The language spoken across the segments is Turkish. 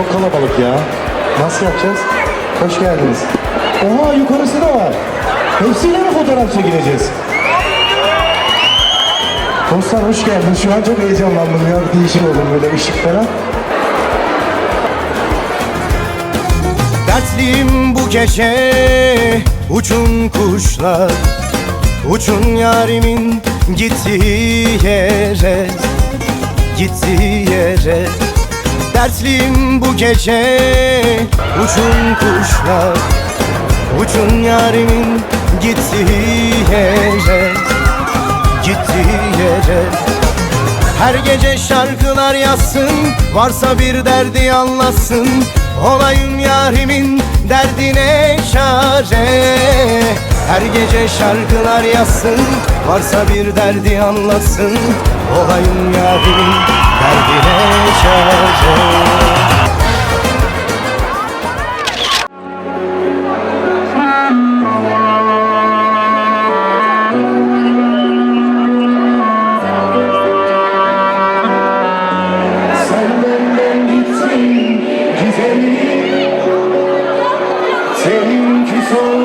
Çok kalabalık ya. Nasıl yapacağız? Hoş geldiniz. Oha yukarısı da var. Hepsiyle mi fotoğraf çekileceğiz? Dostlar hoş geldiniz. Şu an çok heyecanlandım ya. Değişik oldum böyle ışık falan. Dertliyim bu gece uçun kuşlar Uçun yarimin gittiği yere Gittiği yere Dertliyim bu gece. Uçun kuşlar Uçun yarimin gittiği yere Gittiği yere. Her gece şarkılar yazsın Varsa bir derdi anlatsın. Olayım yarimin derdine çare. Her gece şarkılar yazsın Varsa bir derdi anlatsın. Olayım yarimin derdine güzelim. Seninki solmuş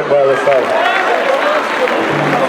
embora, Bayraçlar.